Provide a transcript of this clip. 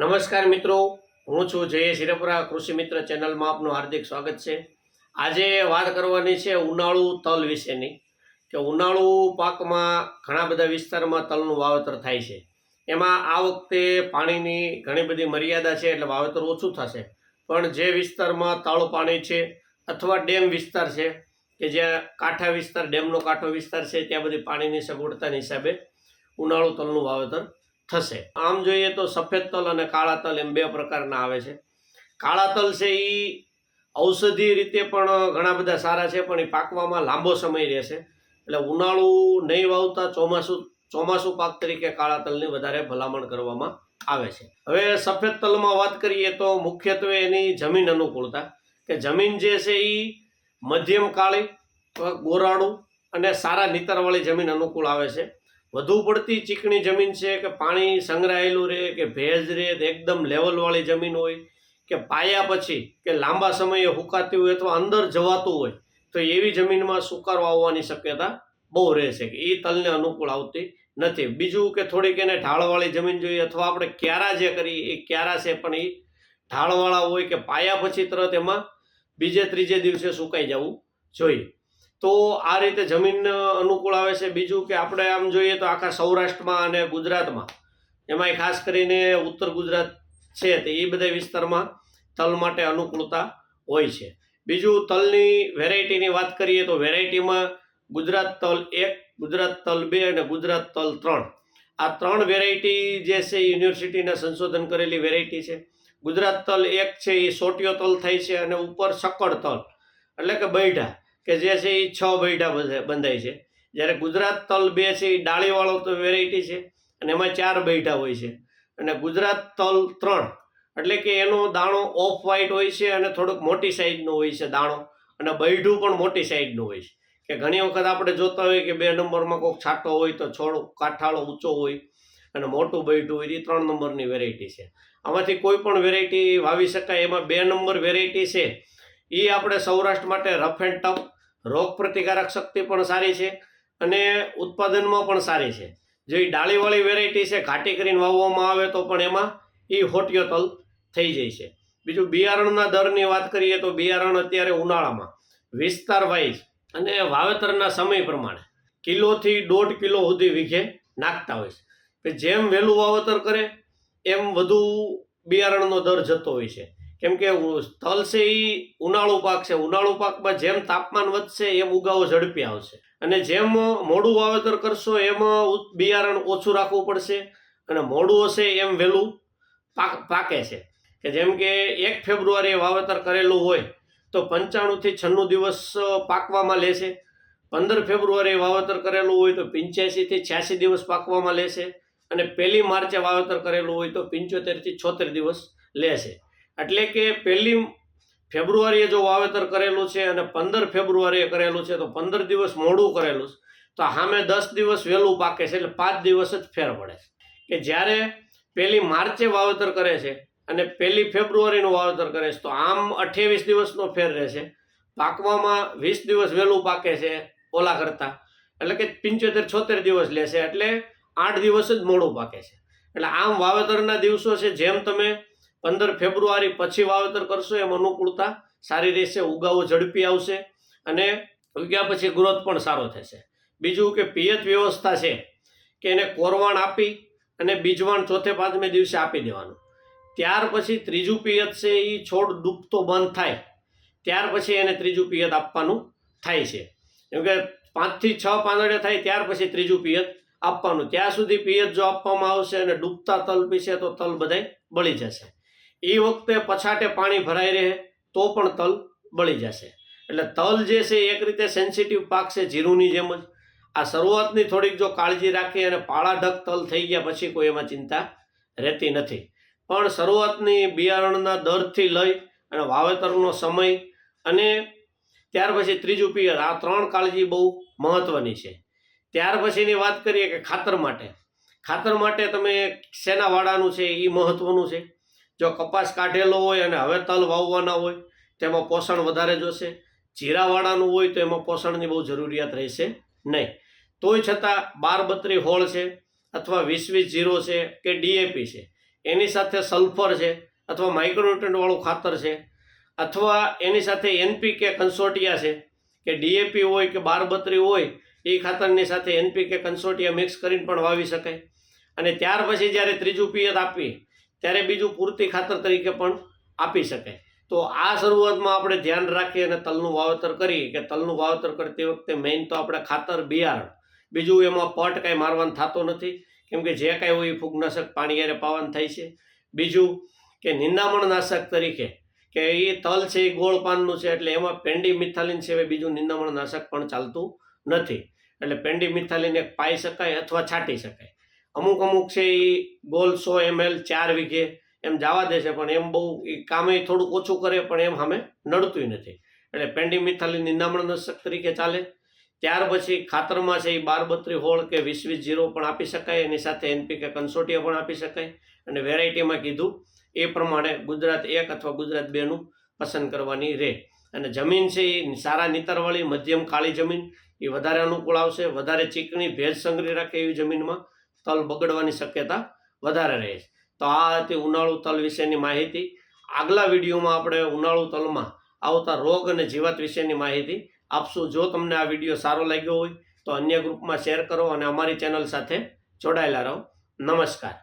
નમસ્કાર મિત્રો. હું છું જય શિરપુરા કૃષિ મિત્ર ચેનલમાં આપનું હાર્દિક સ્વાગત છે. આજે વાત કરવાની છે ઉનાળુ તલ વિશેની. કે ઉનાળુ પાકમાં ઘણા બધા વિસ્તારમાં તલનું વાવેતર થાય છે. એમાં આ વખતે પાણીની ઘણી બધી મર્યાદા છે, એટલે વાવેતર ઓછું થશે. પણ જે વિસ્તારમાં તાળું પાણી છે અથવા ડેમ વિસ્તાર છે, કે જ્યાં કાંઠા વિસ્તાર, ડેમનો કાંઠો વિસ્તાર છે, ત્યાં બધી પાણીની સગવડતાની હિસાબે ઉનાળુ તલનું વાવેતર થશે. આમ જોઈએ તો સફેદ તલ અને કાળા તલ એમ બે પ્રકારના આવે છે. કાળા તલ છે એ ઔષધિ રીતે પણ ઘણા બધા સારા છે, પણ એ પાકવામાં લાંબો સમય રહેશે. એટલે ઉનાળુ નહીં વાવતા ચોમાસું ચોમાસું પાક તરીકે કાળા તલની વધારે ભલામણ કરવામાં આવે છે. હવે સફેદ તલમાં વાત કરીએ તો મુખ્યત્વે એની જમીન અનુકૂળતા કે જમીન જે છે એ મધ્યમ કાળી ગોરાળું અને સારા નીતરવાળી જમીન અનુકૂળ આવે છે. વધુ પડતી ચીકણી જમીન છે કે પાણી સંગ્રહાયેલું રહે, કે ભેજ રહે એકદમ લેવલવાળી જમીન હોય, કે પાયા પછી, કે લાંબા સમયે હુકાતી હોય અથવા અંદર જવાતું હોય, તો એવી જમીનમાં સુકારો આવવાની શક્યતા બહુ રહે છે કે એ તલને અનુકૂળ આવતી નથી. બીજું કે થોડીક એને ઢાળવાળી જમીન જોઈએ અથવા આપણે ક્યારા જે કરીએ, એ ક્યારા છે પણ એ ઢાળવાળા હોય કે પાયા પછી તરત એમાં બીજે ત્રીજે દિવસે સુકાઈ જવું જોઈએ. તો આ રીતે જમીન અનુકૂળ આવે છે. બીજું કે આપણે આમ જોઈએ તો આખા સૌરાષ્ટ્રમાં અને ગુજરાતમાં, એમાંય ખાસ કરીને ઉત્તર ગુજરાત છે તો એ બધા વિસ્તારમાં તલ માટે અનુકૂળતા હોય છે. બીજું તલની વેરાયટીની વાત કરીએ તો વેરાયટીમાં ગુજરાત તલ એક, ગુજરાત તલ બે અને ગુજરાત તલ ત્રણ. આ ત્રણ વેરાયટી જે છે યુનિવર્સિટીના સંશોધન કરેલી વેરાયટી છે. ગુજરાત તલ એક છે, એ સોટિયો તલ થાય છે અને ઉપર સકળ તલ, એટલે કે બૈઠા કે જે છે એ છ બૈઠા બંધાય છે. જ્યારે ગુજરાત તલ બે છે એ ડાળીવાળો તો વેરાયટી છે અને એમાં ચાર બૈઠા હોય છે. અને ગુજરાત તલ ત્રણ, એટલે કે એનો દાણો ઓફ વ્હાઇટ હોય છે અને થોડોક મોટી સાઈઝનો હોય છે દાણો અને બૈઠું પણ મોટી સાઈઝનું હોય છે. કે ઘણી વખત આપણે જોતા હોઈએ કે બે નંબરમાં કોઈક છાંટો હોય તો છોડ, કાંઠાળો ઊંચો હોય અને મોટું બૈઠું હોય એ ત્રણ નંબરની વેરાયટી છે. આમાંથી કોઈ પણ વેરાયટી વાવી શકાય, એમાં બે નંબર વેરાયટી છે. એ આપણે સૌરાષ્ટ્ર માટે રફ એન્ડ ટફ રોગ પ્રતિકારક શક્તિ પણ સારી છે અને ઉત્પાદનમાં પણ સારી છે. જે ડાળીવાળી વેરાયટી છે, ઘાટી કરીને વાવવામાં આવે તો પણ એમાં એ હોટિયો તલ થઈ જાય છે. બીજું બિયારણના દરની વાત કરીએ તો બિયારણ અત્યારે ઉનાળામાં વિસ્તાર વાઇઝ અને વાવેતરના સમય પ્રમાણે કિલોથી દોઢ કિલો સુધી વીઘે નાખતા હોય છે. જેમ વહેલું વાવેતર કરે, એમ વધુ બિયારણનો દર જતો હોય છે. કેમ કે તલ છે એ ઉનાળુ પાક છે. ઉનાળુ પાકમાં જેમ તાપમાન વધશે, એમ ઉગાવો ઝડપી આવશે. અને જેમ મોડું વાવેતર કરશો, એમ બિયારણ ઓછું રાખવું પડશે. અને મોડું હશે એમ વહેલું પાક પાકે છે. કે જેમ કે એક ફેબ્રુઆરીએ વાવેતર કરેલું હોય, તો પંચાણુંથી છન્નું દિવસ પાકવામાં લેશે. પંદર ફેબ્રુઆરીએ વાવેતર કરેલું હોય, તો પંચ્યાસીથી છ્યાસી દિવસ પાકવામાં લેશે. અને પહેલી માર્ચે વાવેતર કરેલું હોય, તો પંચોતેરથી છોતેર દિવસ લેશે. એટલે કે પહેલી ફેબ્રુઆરીએ જો વાવેતર કરેલું છે અને પંદર ફેબ્રુઆરીએ કરેલું છે, તો પંદર દિવસ મોડું કરેલું છે. તો સામે દસ દિવસ વહેલું પાકે છે, એટલે પાંચ દિવસ જ ફેર પડે છે. કે જ્યારે પહેલી માર્ચે વાવેતર કરે છે અને પહેલી ફેબ્રુઆરીનું વાવેતર કરે છે, તો આમ અઠ્યાવીસ દિવસનો ફેર રહેશે પાકવામાં વીસ દિવસ વહેલું પાકે છે ઓલા કરતાં. એટલે કે પંચોતેર, છોતેર દિવસ લેશે એટલે આઠ દિવસ જ મોડું પાકે છે. એટલે આમ વાવેતરના દિવસો છે, જેમ તમે પંદર ફેબ્રુઆરી પછી વાવેતર કરશો એમ અનુકૂળતા. સારી રહેશે, ઉગાવો ઝડપી આવશે અને ઉગ્યા પછી ગ્રોથ પણ સારો થશે. બીજું કે પિયત વ્યવસ્થા છે કે એને કોરવાણ આપી અને બીજવાણ ચોથે પાંચમે દિવસે આપી દેવાનું. ત્યાર પછી ત્રીજું પિયત છે એ છોડ ડૂબતો બંધ થાય. ત્યાર પછી એને ત્રીજું પિયત આપવાનું થાય છે. કેમ કે પાંચથી છ પાંદડે થાય, ત્યાર પછી ત્રીજું પિયત આપવાનું. ત્યાં સુધી પિયત જો આપવામાં આવશે અને ડૂબતા તલ પીશે તો તલ બધાય બળી જશે. એ વખતે પછાટે પાણી ભરાઈ રહે તો પણ તલ બળી જશે. એટલે તલ જે છે એક રીતે સેન્સિટિવ પાક છે, જીરુંની જેમ જ. આ શરૂઆતની થોડીક જો કાળજી રાખી અને પાળાઢક તલ થઈ ગયા પછી કોઈ એમાં ચિંતા રહેતી નથી. પણ શરૂઆતની બિયારણના દરથી લઈ અને વાવેતરનો સમય અને ત્યાર પછી ત્રીજું પિયર, આ ત્રણ કાળજી બહુ મહત્ત્વની છે. ત્યાર પછીની વાત કરીએ કે ખાતર માટે. ખાતર માટે તમે શેના વાળાનું છે એ મહત્ત્વનું છે? જો કપાસ કાઢેલો હોય અને હવે તલ વાવવાના હોય તેમાં પોષણ વધારે જોશે. જીરાવાળાનું હોય, તો એમાં પોષણની બહુ જરૂરિયાત રહેશે નહીં. તોય છતાં બાર બત્રી હોળ છે અથવા વીસ વીસ જીરો છે કે ડીએપી છે, એની સાથે સલ્ફર છે અથવા માઇક્રોન્યુટ્રન્ટવાળું ખાતર છે, અથવા એની સાથે એનપીકે કન્સોટિયા છે કે ડીએપી હોય કે બારબત્રી હોય, એ ખાતરની સાથે એનપીકે કન્સોટિયા મિક્સ કરીને પણ વાવી શકાય. અને ત્યાર પછી જ્યારે ત્રીજું પિયત આપીએ ત્યારે બીજું પૂરતી ખાતર તરીકે પણ આપી શકાય. તો આ શરૂઆતમાં આપણે ધ્યાન રાખીએ અને તલનું વાવેતર કરીએ કે તલનું વાવેતર કરતી વખતે મેઇન તો આપણે ખાતર બિયારણ. બીજું એમાં પટ કાંઈ મારવાનું થતો નથી. કેમ કે જે કાંઈ હોય એ ફૂગનાશક પાણી યારે પાવાનું થાય છે. બીજું કે નિંદામણનાશક તરીકે કે એ તલ છે એ ગોળ પાનનું છે એટલે એમાં પેન્ડી મિથાલિન સિવાય બીજું નિંદામણનાશક પણ ચાલતું નથી. એટલે પેન્ડી મિથાલિન એક પાઈ શકાય અથવા છાંટી શકાય. અમુક અમુક છે એ ગોલ સો એમએલ ચાર વીઘે એમ જવા દે છે, પણ એમ બહુ એ કામે થોડુંક ઓછું કરે, પણ એમ સામે નડતું નથી. એટલે પેન્ડી નિંદામણ નશક તરીકે ચાલે. ત્યાર પછી ખાતરમાં છે એ બાર બત્રી હોળ કે વીસ વીસ જીરો પણ આપી શકાય, એની સાથે એનપીકે કન્સોટિયા પણ આપી શકાય. અને વેરાયટીમાં કીધું, એ પ્રમાણે ગુજરાત એક અથવા ગુજરાત બેનું પસંદ કરવાની રહે અને જમીન છે એ સારા નીતરવાળી, મધ્યમ કાળી જમીન એ વધારે અનુકૂળ આવશે. વધારે ચીકણી, ભેજ સંગ્રહી રાખે એવી જમીનમાં. તલ બગડવાની શક્યતા વધારે રહે છે. તો આ હતી ઉનાળુ તલ વિશેની માહિતી. આગલા વિડીયોમાં આપણે ઉનાળુ તલમાં આવતા રોગ અને જીવાત વિશેની માહિતી આપશું. જો તમને આ વીડિયો સારો લાગ્યો હોય તો અન્ય ગ્રુપમાં શેર કરો અને અમારી ચેનલ સાથે જોડાયેલા રહો. નમસ્કાર.